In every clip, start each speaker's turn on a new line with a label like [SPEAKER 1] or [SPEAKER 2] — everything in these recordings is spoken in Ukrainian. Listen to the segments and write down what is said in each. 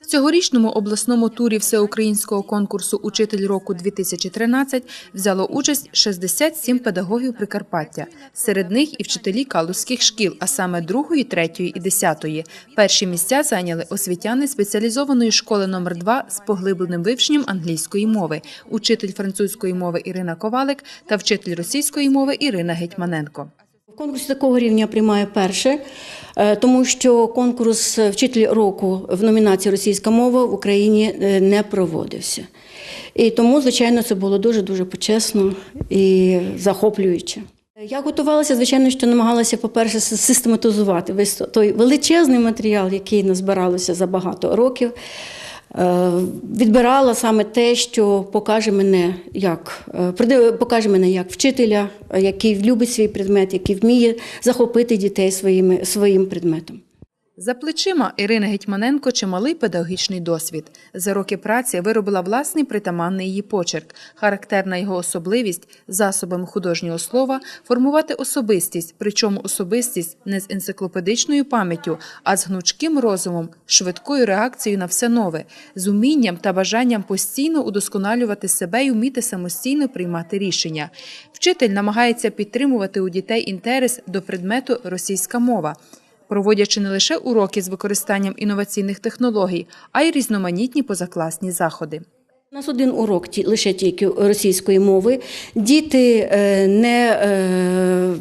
[SPEAKER 1] В цьогорічному обласному турі всеукраїнського конкурсу Учитель року 2013 взяло участь 67 педагогів Прикарпаття. Серед них і вчителі калузьких шкіл, а саме другої, третьої і десятої. Перші місця зайняли освітяни спеціалізованої школи номер 2 з поглибленим вивченням англійської мови, учитель французької мови Ірина Ковалик та вчитель російської мови Ірина Гетьманенко.
[SPEAKER 2] Конкурс такого рівня приймає перше, е, тому що конкурс вчитель року в номінації Російська мова в Україні е, не проводився. І тому, звичайно, це було дуже дуже почесно і захоплююче. Я готувалася, звичайно, що намагалася, по-перше, систематизувати весь той величезний матеріал, який назбиралося за багато років. Е, Відбирала саме те, що покаже мене як е, покаже мене як вчителя, який любить свій предмет, який вміє захопити дітей своїми, своїм предметом.
[SPEAKER 1] За плечима Ірини Гетьманенко чималий педагогічний досвід. За роки праці виробила власний притаманний її почерк, характерна його особливість засобами художнього слова формувати особистість, причому особистість не з енциклопедичною пам'яттю, а з гнучким розумом, швидкою реакцією на все нове, з умінням та бажанням постійно удосконалювати себе і вміти самостійно приймати рішення. Вчитель намагається підтримувати у дітей інтерес до предмету російська мова проводячи не лише уроки з використанням інноваційних технологій, а й різноманітні позакласні заходи.
[SPEAKER 2] У нас один урок лише тільки російської мови. Діти е, не, е,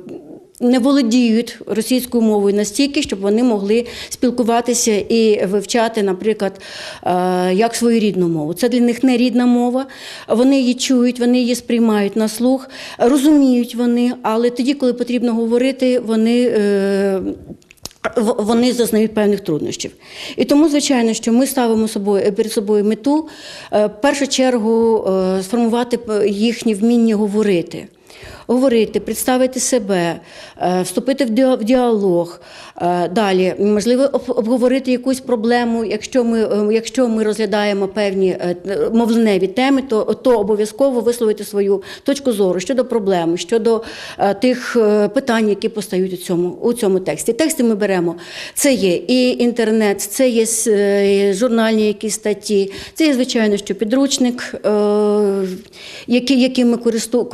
[SPEAKER 2] не володіють російською мовою настільки, щоб вони могли спілкуватися і вивчати, наприклад, е, як свою рідну мову. Це для них не рідна мова. Вони її чують, вони її сприймають на слух, розуміють вони, але тоді, коли потрібно говорити, вони. Е, вони зазнають певних труднощів. І тому, звичайно, що ми ставимо собою, перед собою мету е, в першу чергу е, сформувати їхнє вміння говорити. Говорити, представити себе, е, вступити в діалог. Е, Далі, можливо, обговорити якусь проблему. Якщо ми, е, якщо ми розглядаємо певні мовленеві теми, то, то обов'язково висловити свою точку зору щодо проблеми, щодо тих питань, які постають у цьому, у цьому тексті. Тексти ми беремо. Це є і інтернет, це є журнальні якісь статті, це є, звичайно, що підручник, яким ми користу-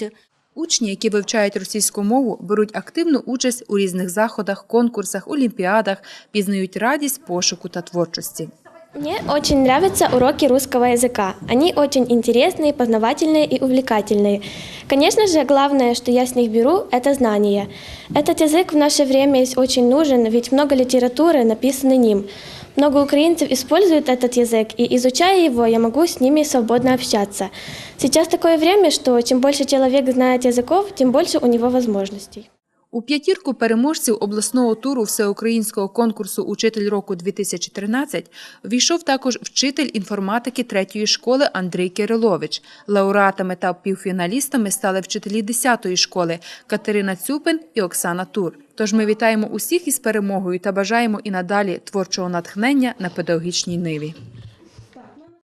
[SPEAKER 2] користуємося.
[SPEAKER 1] Учні, які вивчають російську мову, беруть активну участь у різних заходах, конкурсах, олімпіадах, пізнають радість пошуку та творчості.
[SPEAKER 3] Мне очень нравятся уроки русского языка. Они очень интересные, познавательные и увлекательные. Конечно же, главное, что я с них беру, это знания. Этот язык в наше время есть очень нужен, ведь много литературы написано ним. Много украинцев используют этот язык, и изучая его, я могу с ними свободно общаться. Сейчас такое время, что чем больше человек знает языков, тем больше у него возможностей.
[SPEAKER 1] У п'ятірку переможців обласного туру всеукраїнського конкурсу Учитель року 2013 війшов також вчитель інформатики третьої школи Андрій Кирилович. Лауреатами та півфіналістами стали вчителі 10-ї школи Катерина Цюпин і Оксана Тур. Тож ми вітаємо усіх із перемогою та бажаємо і надалі творчого натхнення на педагогічній ниві.